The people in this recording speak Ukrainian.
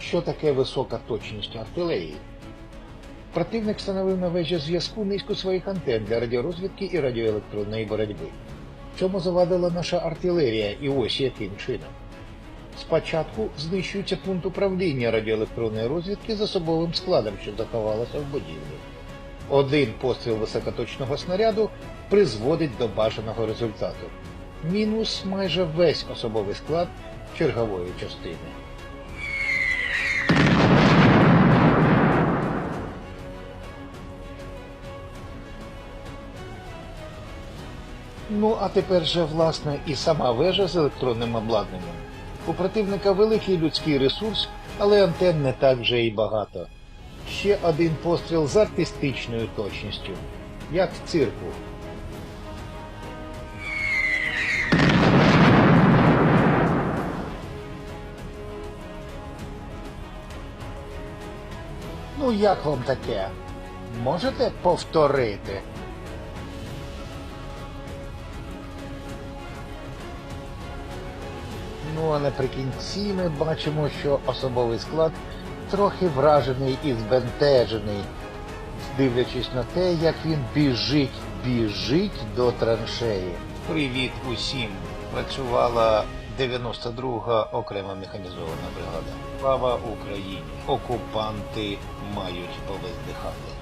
Що таке висока точність артилерії? Противник встановив на вежі зв'язку низку своїх антенн для радіорозвідки і радіоелектронної боротьби. Чому завадила наша артилерія і ось яким чином? Спочатку знищується пункт управління радіоелектронної розвідки з особовим складом, що заховалося в будівлі. Один постріл високоточного снаряду призводить до бажаного результату. Мінус майже весь особовий склад чергової частини. Ну, а тепер же, власне, і сама вежа з електронним обладнанням. У противника великий людський ресурс, але антенн не так вже і багато. Ще один постріл з артистичною точністю, як в цирку. Ну, як вам таке? Можете повторити? Ну а наприкінці ми бачимо, що особовий склад трохи вражений і збентежений, дивлячись на те, як він біжить, біжить до траншеї. Привіт усім! Працювала 92-га окрема механізована бригада. Слава Україні! Окупанти мають повиздихати.